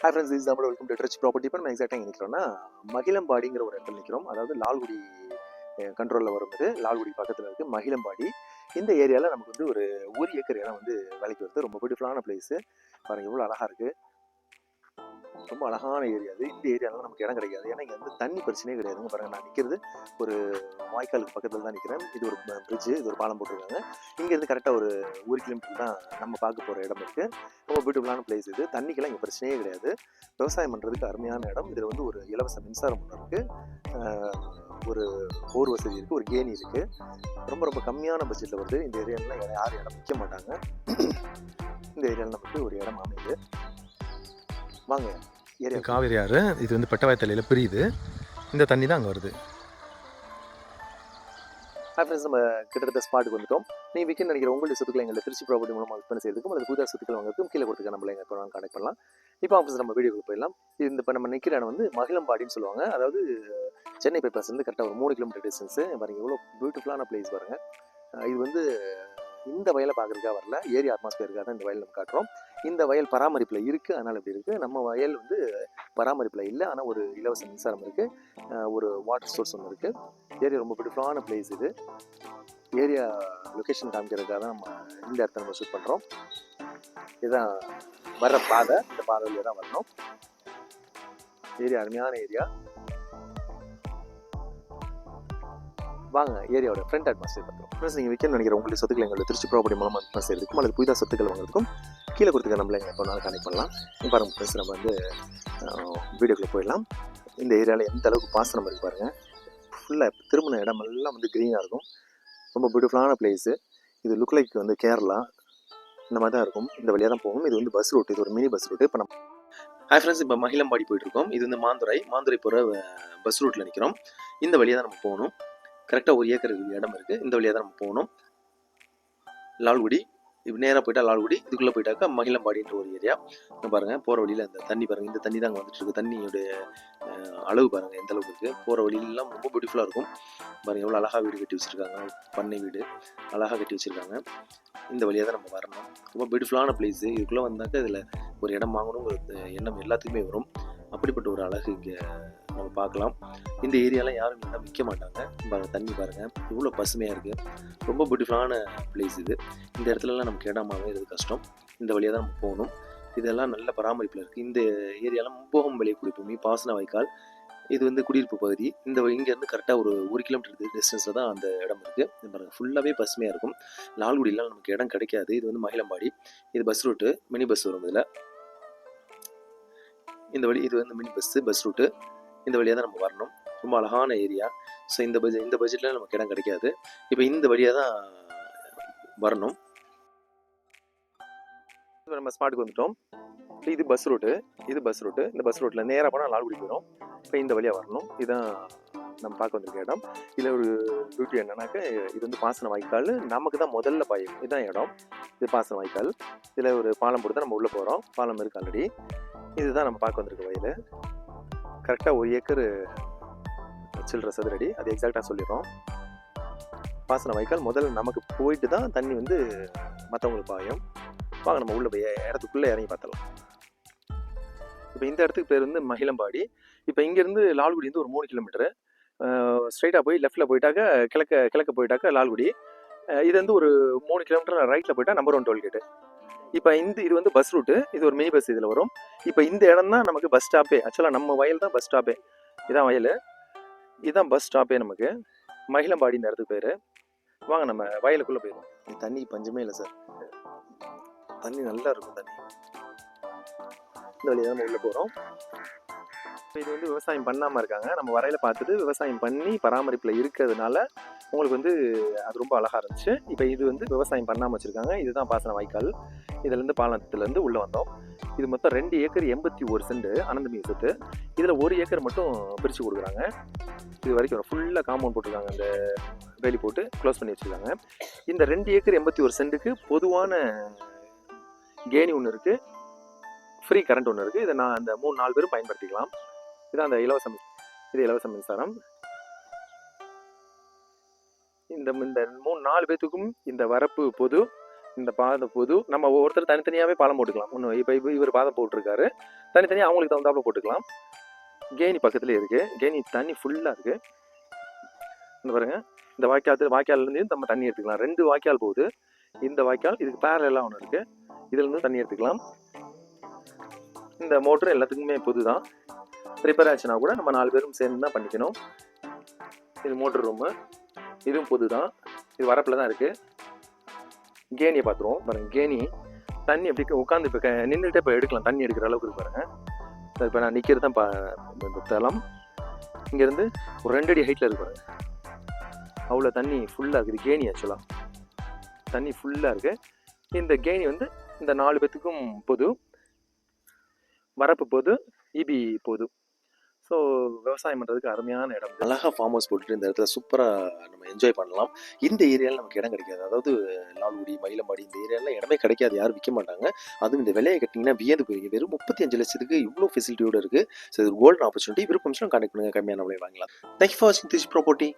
Hi friends is நம்ம welcome to Trichy property இப்போ நம்ம எக்ஸாக்டாக நிற்கிறோம்னா மகிழம்பாடிங்கிற ஒரு இடத்துல நிற்கிறோம் அதாவது லால்குடி கண்ட்ரோலில் வரும் லால்குடி பக்கத்தில் இருக்குது மகிழம்பாடி. இந்த ஏரியாவில் நமக்கு வந்து ஒரு ஒரு ஏக்கர் இடம் வந்து வேலைக்கு வருது. ரொம்ப பியூட்டிஃபுல்லான பிளேஸு பாருங்கள் எவ்வளோ அழகாக இருக்குது ரொம்ப அழகான ஏரியா. அது இந்த ஏரியாவில் நமக்கு இடம் கிடைக்காது. ஏன்னா இங்கே வந்து தண்ணி பிரச்சனையே கிடையாதுங்க. பாருங்கள் நான் நிற்கிறது ஒரு வாய்க்காலுக்கு பக்கத்தில் தான் நிற்கிறேன் இது ஒரு பிரிட்ஜு இது ஒரு பாலம் போட்டிருக்காங்க. இங்கேருந்து கரெக்டாக ஒரு ஒரு கிலோமீட்டர் தான் நம்ம பார்க்க போகிற இடம் இருக்குது ரொம்ப பியூட்டிஃபுல்லான பிளேஸ் இது. தண்ணிக்கெல்லாம் இங்கே பிரச்சனையே கிடையாது. விவசாயம் பண்ணுறதுக்கு அருமையான இடம். இதில் வந்து ஒரு இலவச மின்சாரம் ஒன்று இருக்குது ஒரு போர் வசதி இருக்குது ஒரு கேணி இருக்குது ரொம்ப ரொம்ப கம்மியான பட்ஜெட்டில் வருது. இந்த ஏரியாவில் யாரும் இடம் விற்க மாட்டாங்க. இந்த ஏரியாவில் நமக்கு ஒரு இடம் அமையுது. வாங்க. ஏரியா காவேரி ஆறு. இது வந்து பெட்டவாய் தலையில் பிரியுது. இந்த தண்ணி தான் அங்கே வருது. ஹாய் ஃப்ரெண்ட்ஸ் நம்ம கிட்டத்தட்ட ஸ்பாட்டுக்கு வந்துட்டோம். நீங்கள் விற்க நினைக்கிற உங்களுடைய சொத்துக்களை எங்களை திருச்சி ப்ராப்பர்ட்டி மூலமாக விற்பனை செய்யறதுக்கும் அல்லது புதிய சொத்துக்கள் வாங்குறதுக்கும் கீழே கொடுத்துக்க நம்மள எங்கள் அக்கௌண்ட் கான்டெக்ட் பண்ணலாம். இப்போ ஆஃபீஸ் நம்ம வீடியோக்கு போயிடலாம். இது இந்த இப்போ நம்ம நிற்கிற இடம் வந்து மகிழம்பாடின்னு சொல்லுவாங்க. அதாவது சென்னை பைபாஸ் வந்து கரெக்டாக ஒரு மூணு கிலோமீட்டர் டிஸ்டன்ஸு பாருங்க எவ்வளோ பியூட்டிஃபுல்லான பிளேஸ் பாருங்கள் இது வந்து இந்த வயலை பார்க்குறதுக்காக வரல. ஏரி அட்மாஸ்பியருக்காக தான் இந்த வயல் நம்ம காட்டுறோம். இந்த வயல் பராமரிப்பில் இருக்குது அதனால் இப்படி இருக்குது நம்ம வயல் வந்து பராமரிப்பில் இல்லை. ஆனால் ஒரு இலவச மின்சாரம் இருக்குது ஒரு வாட்டர் சோர்ஸ் ஒன்று இருக்குது ஏரியா ரொம்ப பியூட்டிஃபுல்லான பிளேஸ் இது. ஏரியா லொக்கேஷன் காமிக்கிறதுக்காக தான் நம்ம இந்த இடத்த நம்ம ஷூட் பண்ணுறோம் இதுதான் வர்ற பாதை. இந்த பாதை வழியாக தான் வரணும். ஏரியா அருமையான ஏரியா. வாங்க ஏரியாவோட ஃப்ரண்ட் அட்மாஸ்பியர் பார்த்துரும் நீங்கள் விற்கணும்னு நினைக்கிற உங்களுக்கு சொத்துக்கள் எங்களை திருச்சி ப்ராப்பர்ட்டி மூலமாக விற்பனை செய்யறதுக்கும் அல்லது புதிதாக சொத்துக்கள் வாங்குறதுக்கும் கீழே கொடுத்துக்க நம்மள எங்கள் எப்போ கனெக்ட் பண்ணலாம். இங்க பாருங்க ஃப்ரெண்ட்ஸ் நம்ம வந்து வீடியோக்குள்ளே போயிடலாம். இந்த ஏரியாவில் எந்த அளவுக்கு பாசனம் இருக்கு பாருங்கள் ஃபுல்லாக திரும்பின இடமெல்லாம் வந்து க்ரீனாக இருக்கும். ரொம்ப பியூட்டிஃபுல்லான பிளேஸு இது லுக் லைக் வந்து கேரளா. இந்த மாதிரி தான் இருக்கும். இந்த வழியாக தான் போகும் இது வந்து பஸ் ரூட் இது ஒரு மினி பஸ் ரூட் இப்போ நம்ம ஹாய் ஃப்ரெண்ட்ஸ் இப்போ மகிழம்பாடி போயிட்டு இருக்கோம். இது வந்து மாந்துரை மாந்துரை போகிற பஸ் ரூட்டில் நிற்கிறோம் இந்த வழியாக தான் நம்ம போகணும். கரெக்டாக ஒரு ஏக்கர் இடம் இருக்குது இந்த வழியாக தான் நம்ம போகணும். லால்குடி இப்போ நேராக போயிட்டா லால்குடி இதுக்குள்ளே போயிட்டாக்கா மகிழம்பாடின்ற ஒரு ஏரியா பாருங்கள் போகிற வழியில் அந்த தண்ணி பாருங்கள் இந்த தண்ணி தான் அங்கே வந்துட்டு இருக்கு. தண்ணியோடைய அளவு பாருங்கள் எந்த அளவுக்கு இருக்குது போகிற வழியிலலாம் ரொம்ப பியூட்டிஃபுல்லாக இருக்கும். பாருங்கள் எவ்வளோ அழகாக வீடு கட்டி வச்சுருக்காங்க. பண்ணை வீடு அழகாக கட்டி வச்சுருக்காங்க. இந்த வழியாக தான் நம்ம வரணும். ரொம்ப பியூட்டிஃபுல்லான பிளேஸு இதுக்குள்ளே வந்தாக்கா இதில் ஒரு இடம் வாங்கணுங்கிற எண்ணம் எல்லாத்துக்குமே வரும். அப்படிப்பட்ட ஒரு அழகு இங்கே நம்ம பார்க்கலாம். இந்த ஏரியாலாம் யாரும் இங்கே விற்க மாட்டாங்க. பாருங்கள் தண்ணி பாருங்கள் இவ்வளோ பசுமையாக இருக்குது ரொம்ப பியூட்டிஃபுல்லான பிளேஸ் இது. இந்த இடத்துலலாம் நமக்கு இடம் அமைகிறது கஷ்டம். இந்த வழியாக தான் நம்ம போகணும். இதெல்லாம் நல்ல பராமரிப்பில் இருக்குது இந்த ஏரியாவில் முப்போகம் விளையக்கூடிய பூமி பாசன வாய்க்கால் இது வந்து குடியிருப்பு பகுதி. இந்த இங்கேருந்து கரெக்டாக ஒரு ஒரு கிலோமீட்டர் டிஸ்டன்ஸில் தான் அந்த இடம் இருக்குது பாருங்கள் ஃபுல்லாகவே பசுமையாக இருக்கும். லால்குடியெலாம் நமக்கு இடம் கிடைக்காது. இது வந்து மகிழம்பாடி இது பஸ் ரூட்டு மினி பஸ் வரும் இதில். இந்த வழி இது வந்து மினி பஸ்ஸு பஸ் ரூட்டு இந்த வழியாக தான் நம்ம வரணும். ரொம்ப அழகான ஏரியா ஸோ இந்த பட்ஜெட் இந்த பட்ஜெட்டில் நமக்கு இடம் கிடைக்காது. இப்போ இந்த வழியாக தான் வரணும். இப்போ நம்ம ஸ்பாட்டுக்கு வந்துட்டோம். இது பஸ் ரூட்டு இது பஸ் ரூட்டு இந்த பஸ் ரூட்டில் நேராக போனால் லால்குடி போயிடும் இப்போ இந்த வழியாக வரணும். இதுதான் நம்ம பார்க்க வந்திருக்க இடம். இதில் ஒரு பியூட்டி என்னன்னாக்க இது வந்து பாசன வாய்க்கால். நமக்கு தான் முதல்ல பாயும் இதுதான் இடம். இது பாசன வாய்க்கால். இதில் ஒரு பாலம் போட்டு தான் நம்ம உள்ளே போகிறோம் பாலம் இருக்கு ஆல்ரெடி இதுதான் நம்ம பார்க்க வந்திருக்க வயல் கரெக்டாக ஒரு ஏக்கர் சில்லற சதுரடி. அது எக்ஸாக்டாக சொல்லிடுறோம். பாசன வாய்க்கால். முதல்ல நமக்கு போயிட்டு தான் தண்ணி வந்து மற்றவங்களுக்கு பாயும். வாங்க நம்ம உள்ள போய் இடத்துக்குள்ளே இறங்கி பார்த்தலாம் இப்போ இந்த இடத்துக்கு பேர் வந்து மகிழம்பாடி. இப்போ இங்கேருந்து லால்குடி வந்து ஒரு மூணு கிலோமீட்டரு ஸ்ட்ரைட்டாக போய் லெஃப்ட்டில் போயிட்டாக்க கிழக்க கிழக்க போயிட்டாக்க லால்குடி. இது வந்து ஒரு மூணு கிலோமீட்டர் ரைட்டில் போயிட்டா நம்பர் ஒன் டோல்கேட்டு இப்போ இந்த இது வந்து பஸ் ரூட்டு இது ஒரு மினி பஸ் இதில் வரும். இப்போ இந்த இடம் தான் நமக்கு பஸ் ஸ்டாப்பே ஆக்சுவலாக நம்ம வயல் தான் பஸ் ஸ்டாப்பே இதான் வயல். இதுதான் பஸ் ஸ்டாப்பே நமக்கு. மகிழம்பாடி இந்த இடத்துக்கு பேர். வாங்க நம்ம வயலுக்குள்ளே போயிடுவோம். தண்ணி பஞ்சமே இல்லை சார். தண்ணி நல்லா இருக்கும் தண்ணி. இந்த வழியாக நம்ம உள்ளே போகிறோம் இது வந்து விவசாயம் பண்ணாமல் இருக்காங்க. நம்ம வரையில் பார்த்துட்டு விவசாயம் பண்ணி பராமரிப்பில் இருக்கிறதுனால உங்களுக்கு வந்து அது ரொம்ப அழகாக இருந்துச்சு. இப்போ இது வந்து விவசாயம் பண்ணாமல் வச்சுருக்காங்க. இதுதான் பாசன வாய்க்கால். இதுலேருந்து பாலத்துலேருந்து உள்ளே வந்தோம். இது மொத்தம் ரெண்டு ஏக்கர் எண்பத்தி ஒரு சென்ட் அனந்தமி சொத்து. இதில் ஒரு ஏக்கர் மட்டும் பிரித்து கொடுக்குறாங்க. இது வரைக்கும் ஃபுல்லாக காம்பவுண்ட் போட்டிருக்காங்க. அந்த வேலி போட்டு க்ளோஸ் பண்ணி வச்சுருக்காங்க. இந்த ரெண்டு ஏக்கர் எண்பத்தி ஒரு சென்ட்டுக்கு பொதுவான கேணி ஒன்று இருக்குது ஃப்ரீ கரண்ட் ஒன்று இருக்குது இதை நான் அந்த மூணு நாலு பேரும் பயன்படுத்திக்கலாம். இதான் அந்த இலவச இது இலவச மின்சாரம். இந்த இந்த மூணு நாலு பேத்துக்கும் இந்த வரப்பு பொது இந்த பாதை பொது நம்ம ஒவ்வொருத்தர் தனித்தனியாகவே பாலம் போட்டுக்கலாம். ஒன்று இப்போ இப்போ இவர் பாதை போட்டிருக்காரு. தனித்தனியாக அவங்களுக்கு தகுந்தாப்புல போட்டுக்கலாம். கேணி பக்கத்துலேயே இருக்குது கேணி தண்ணி ஃபுல்லாக இருக்குது இந்த பாருங்கள் இந்த வாய்க்கால் வாய்க்கால்லேருந்து நம்ம தண்ணி எடுத்துக்கலாம். ரெண்டு வாய்க்கால் போகுது. இந்த வாய்க்கால் இதுக்கு பேரலாம் ஒன்று இருக்குது இதுலேருந்து தண்ணி எடுத்துக்கலாம். இந்த மோட்ரு எல்லாத்துக்குமே பொது தான் ரிப்பேர் ஆச்சுன்னா கூட நம்ம நாலு பேரும் சேர்ந்து தான் பண்ணிக்கணும். இது மோட்ரு ரூமு இதுவும் புது தான் இது வரப்பில் தான் இருக்குது கேணியை பார்த்துருவோம். பாருங்கள் கேணி. தண்ணி எப்படி உட்காந்து இப்போ நின்றுட்டே இப்போ எடுக்கலாம். தண்ணி எடுக்கிற அளவுக்கு இருக்கு பாருங்க. இப்போ நான் நிற்கிறது தான் பா இந்த தளம். இங்கேருந்து ஒரு ரெண்டு அடி ஹைட்டில் இருக்கு பாருங்கள் அவ்வளோ தண்ணி ஃபுல்லாக இருக்குது. கேணி ஆக்சுவலாக தண்ணி ஃபுல்லாக இருக்குது இந்த கேணி வந்து இந்த நாலு பேத்துக்கும் பொது. வரப்பு போது இபி போதும் ஸோ விவசாயம் பண்ணுறதுக்கு அருமையான இடம் அழகாக ஃபார்ம் ஹவுஸ் போட்டுட்டு இந்த இடத்துல சூப்பராக நம்ம என்ஜாய் பண்ணலாம். இந்த ஏரியாவில் நமக்கு இடம் கிடைக்காது. அதாவது லால்குடி மயிலம்பாடி இந்த ஏரியாவில் இடமே கிடைக்காது. யாரும் விற்க மாட்டாங்க. அதுவும் இந்த விலையை கட்டிங்கன்னா வியந்து போயிருங்க வெறும் முப்பத்தி அஞ்சு லட்சத்துக்கு இவ்வளோ ஃபெசிலிட்டியோடு இருக்குது ஸோ இது கோல்டன் ஆப்பர்ச்சுனிட்டி விருப்பம் கான்டெக்ட் பண்ணுங்கள் கம்மியான விலை வாங்கலாம் தேங்க்யூ ஃபார் வாட்சிங் திஸ் ப்ராப்பர்ட்டி